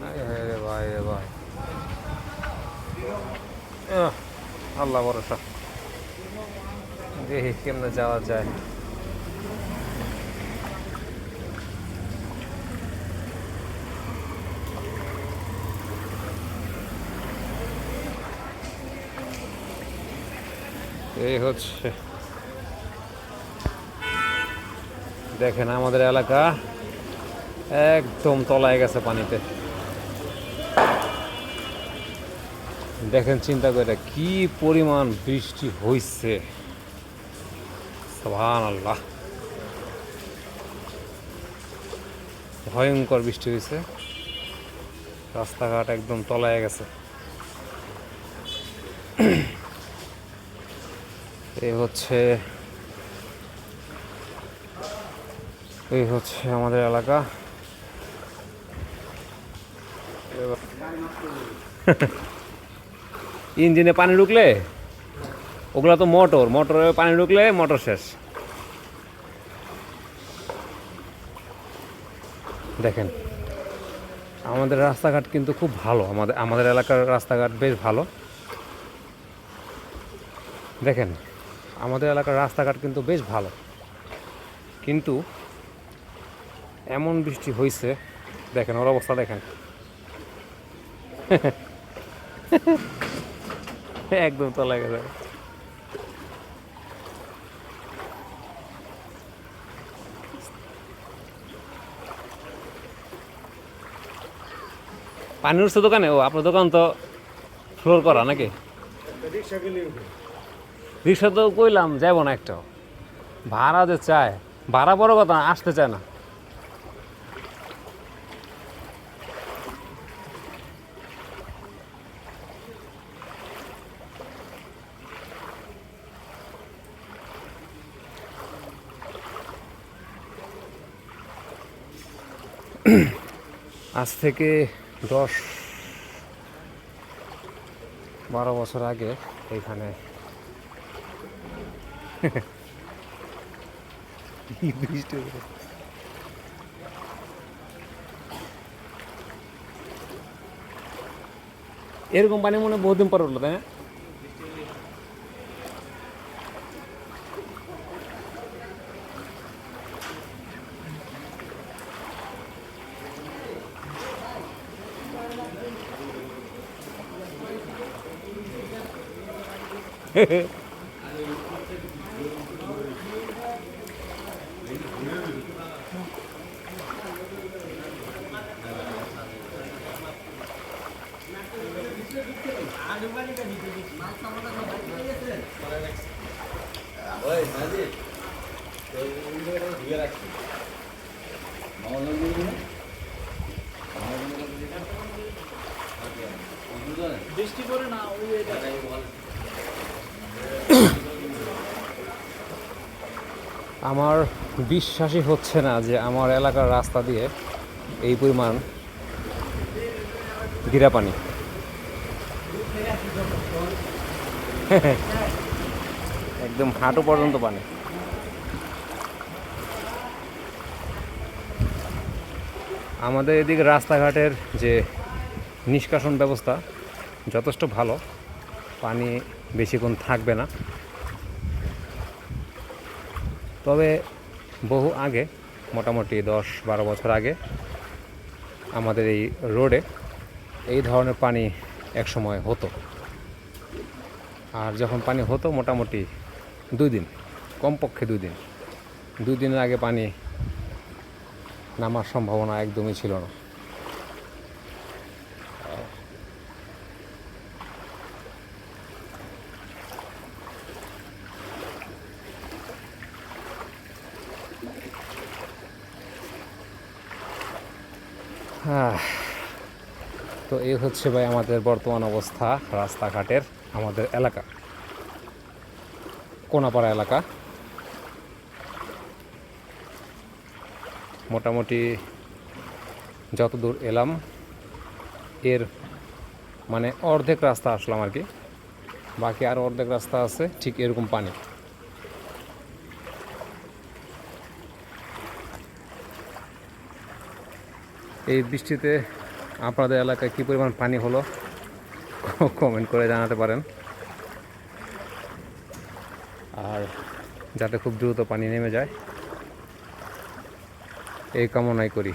হায় রে ভাই আল্লাহ ভরসা দেখি কেমনে যাওয়া যায় এই হচ্ছে। দেখেন আমাদের এলাকা একদম তলায় গেছে পানিতে। দেখেন চিন্তা করে কি পরিমাণ বৃষ্টি হইছে। সুবহান আল্লাহ ভয়ঙ্কর বৃষ্টি হয়েছে রাস্তাঘাট একদম তলায় গেছে। এই হচ্ছে এই হচ্ছে আমাদের এলাকা। ইঞ্জিনে পানি ঢুকলে, ওগুলো তো মোটর, মোটরে পানি ঢুকলে মোটর শেষ। দেখেন, আমাদের রাস্তাঘাট কিন্তু খুব ভালো, আমাদের আমাদের এলাকার রাস্তাঘাট বেশ ভালো। দেখেন, আমাদের এলাকার রাস্তাঘাট কিন্তু বেশ ভালো। কিন্তু এমন বৃষ্টি হয়েছে দেখেন ওর অবস্থা দেখেন। একদম তলায় গেছে। পানি উঠছে দোকানে? ও, আপনার দোকান তো ফ্লোর করা নাকি? রিক্সা তো কইলাম যাব না একটা ভাড়া যে চায়, ভাড়া বড় কথা আসতে চায় না। আজ থেকে দশ বারো বছর আগে এখানে এরকম পানি মনে বহুদিন পর উঠল, তাই না? বৃষ্টি পড়ে না ওই আমার বিশ্বাসই হচ্ছে না যে আমার এলাকার রাস্তা দিয়ে এই পরিমাণ গিরা পানি। একদম হাঁটু পর্যন্ত পানি। আমাদের এদিকে রাস্তাঘাটের যে নিষ্কাশন ব্যবস্থা যথেষ্ট ভালো। পানি বেশিক্ষণ থাকবে না। তবে বহু আগে, মোটামুটি দশ বারো বছর আগে, আমাদের এই রোডে এই ধরনের পানি একসময় হতো। আর যখন পানি হতো মোটামুটি দুই দিন, কমপক্ষে দুই দিন। দুই দিনের আগে পানি নামার সম্ভাবনা একদমই ছিল না। তো এই হচ্ছে ভাই আমাদের বর্তমান অবস্থা, রাস্তাঘাটের আমাদের এলাকা। কোনাপাড়া এলাকা। মোটামুটি যত দূর এলাম, এর মানে অর্ধেক রাস্তা আসলাম আর কি। বাকি আর অর্ধেক রাস্তা আছে, ঠিক এরকম পানি। এই বৃষ্টিতে আপনাদের এলাকায় কী পরিমাণ পানি হলো কমেন্ট করে জানাতে পারেন। আর যাতে খুব দ্রুত পানি নেমে যায়, এই কামনাই করি।